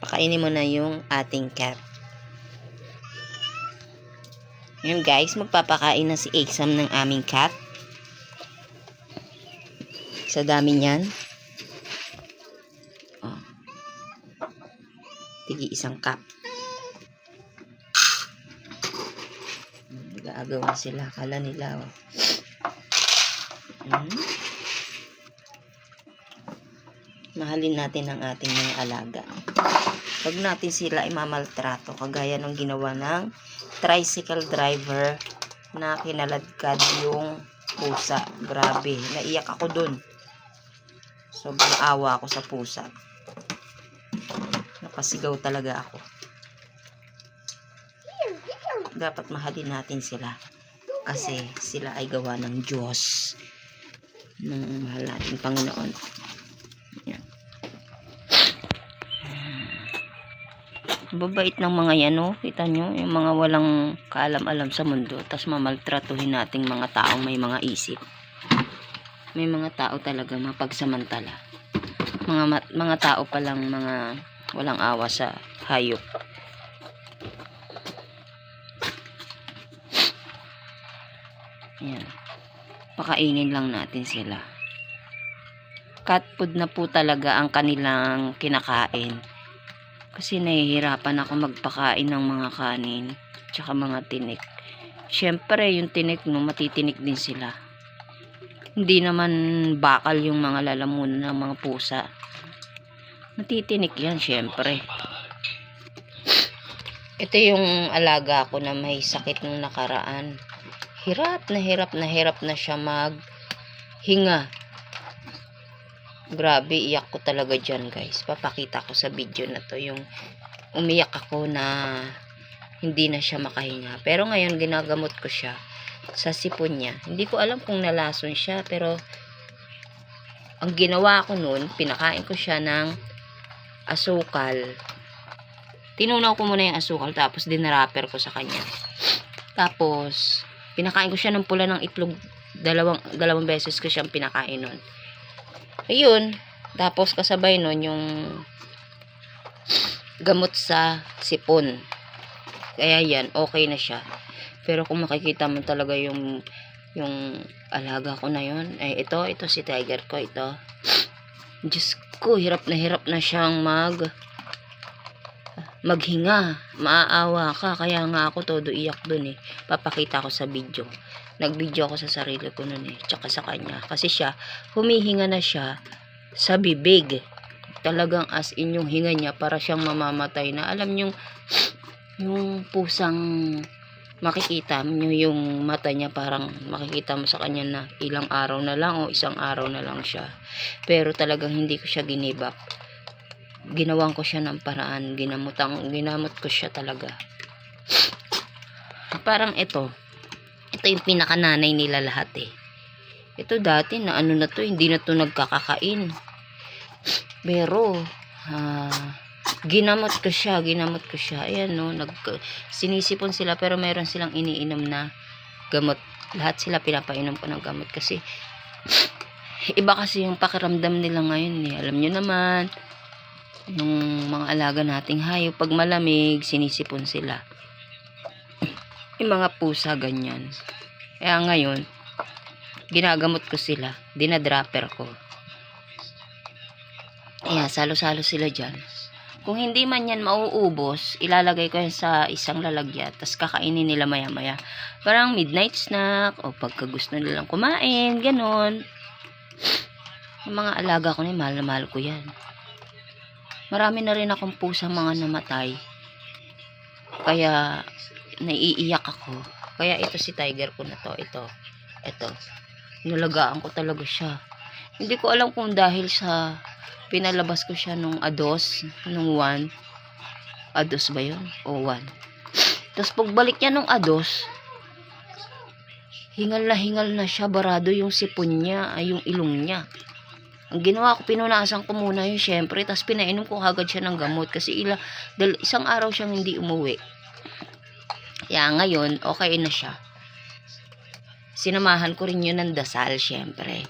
Pakainin mo na yung ating cat. Ngayon guys, magpapakain na si Exam ng aming cat. Sa dami niyan. Oh. Tigi isang cup. Nag-aagawan sila. Kala nila. Oh. Hmm. Mahalin natin ang ating mga alaga. Huwag natin sila imamaltrato. Kagaya ng ginawa ng tricycle driver na kinaladkad yung pusa. Grabe. Naiyak ako dun. Sobrang awa ako sa pusa. Napasigaw talaga ako. Dapat mahalin natin sila. Kasi sila ay gawa ng Diyos. Ng mahal nating Panginoon. Babait ng mga yan, no? Kita nyo? Yung mga walang kaalam-alam sa mundo. Tapos mamaltratuhin nating mga taong may mga isip. May mga tao talaga mapagsamantala. Mga, mga tao palang mga walang awa sa hayop. Yan. Pakainin lang natin sila. Cat food na po talaga ang kanilang kinakain. Kasi nahihirapan ako magpakain ng mga kanin. Tsaka mga tinik. Siyempre, yung tinik no, matitinik din sila. Hindi naman bakal yung mga lalamunan ng mga pusa. Matitinik yan, siyempre. Ito yung alaga ko na may sakit nung nakaraan. Hirap na hirap na hirap na siya mag hinga. Grabe, iyak ko talaga dyan guys. Papakita ko sa video na to yung umiyak ako na hindi na siya makahinga. Pero ngayon ginagamot ko siya sa sipon niya. Hindi ko alam kung nalason siya pero ang ginawa ko noon, pinakain ko siya ng asukal. Tinunaw ko muna yung asukal tapos dinaraper ko sa kanya. Tapos pinakain ko siya ng pula ng itlog dalawang dalawang beses ko siyang pinakain noon. Ayun, tapos kasabay nun yung gamot sa sipon. Kaya yan, okay na siya. Pero kung makikita mo talaga yung yung alaga ko na yun, ay ito, ito si tiger ko, ito. Diyos ko, hirap na hirap na siyang mag maghinga. Maaawa ka. Kaya nga ako todo iyak dun eh. Papakita ko sa video. Nag-video ako sa sarili ko nun eh. Tsaka sa kanya. Kasi siya, humihinga na siya sa bibig. Talagang as in yung hinga niya para siyang mamamatay na. Alam yung yung pusang makikita mo yung mata niya parang makikita mo sa kanya na ilang araw na lang o isang araw na lang siya. Pero talagang hindi ko siya ginibak ginawan ko siya ng paraan ginamutang ginamot ko siya talaga parang ito ito yung pinakananay nila lahat eh. Ito dati na ano na to hindi na to nagkakakain. Pero ah, ginamot ko siya ginamot ko siya. Ayan no nag, sinisipon sila pero meron silang iniinom na gamot. Lahat sila pinapainom ko ng gamot kasi iba kasi yung pakiramdam nila ngayon eh. Alam nyo naman yung mga alaga nating hayop pag malamig sinisipon sila yung mga pusa ganyan. Kaya ngayon ginagamot ko sila. Dinadropper ko. Kaya salo-salo sila dyan. Kung hindi man yan mauubos ilalagay ko yan sa isang lalagyan tapos kakainin nila maya maya parang midnight snack o pagka gusto nilang kumain ganon. Yung mga alaga ko na mahal na mahal ko yan. Marami na rin akong pusa mga namatay. Kaya, naiiyak ako. Kaya ito si tiger ko na to. Ito. Ito. Nalagaan ko talaga siya. Hindi ko alam kung dahil sa pinalabas ko siya nung ados, nung one. Ados ba yun? O one. Tapos pagbalik niya nung ados, hingal na hingal na siya, barado yung sipon niya, ay yung ilong niya. Ang ginawa ko, pinunasan ko muna yun, syempre. Tapos pinainom ko agad siya ng gamot. Kasi ila, dal, isang araw siyang hindi umuwi. Kaya ngayon, okay na siya. Sinamahan ko rin yun ng dasal, syempre.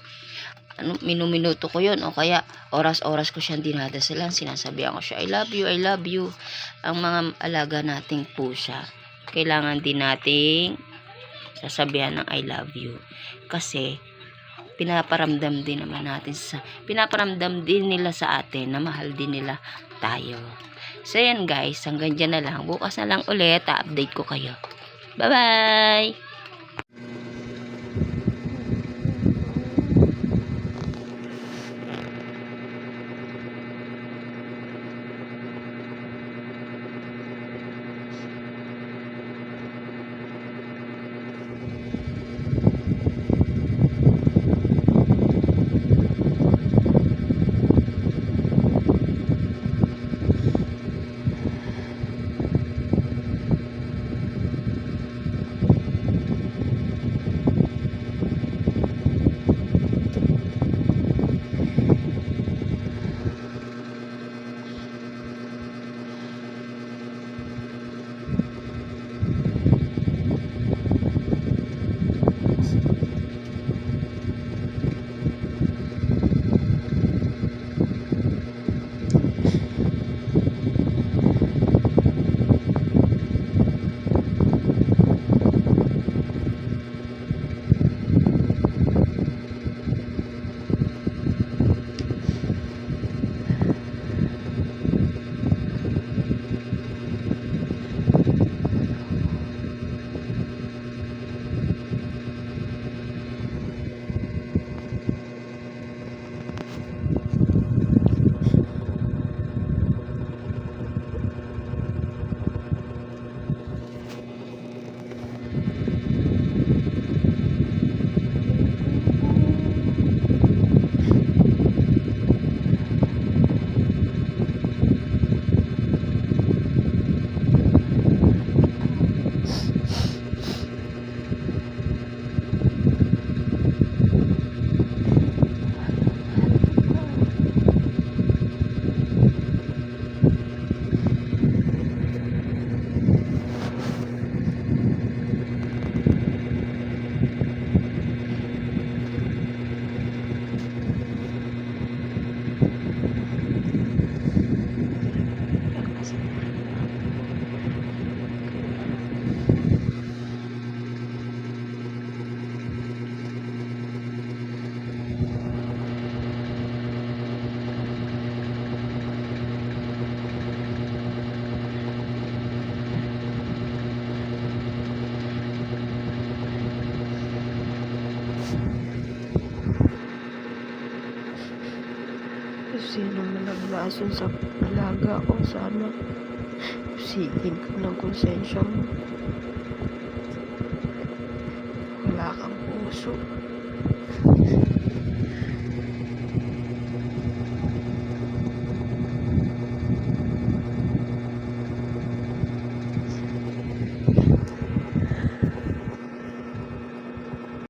ano, minuminuto ko yon o kaya oras-oras ko siyang dinadasalan. Sinasabihan ko siya, I love you, I love you. Ang mga alaga nating pusa, kailangan din nating sasabihan ng I love you. Kasi, pinaparamdam din naman natin sa, pinaparamdam din nila sa atin na mahal din nila tayo. So, yan guys, hanggang dyan na lang. Bukas na lang ulit, update ko kayo. Bye-bye! Sino man naglason sa alaga ko, sana sigin ko ng konsensya mo. Wala kang puso.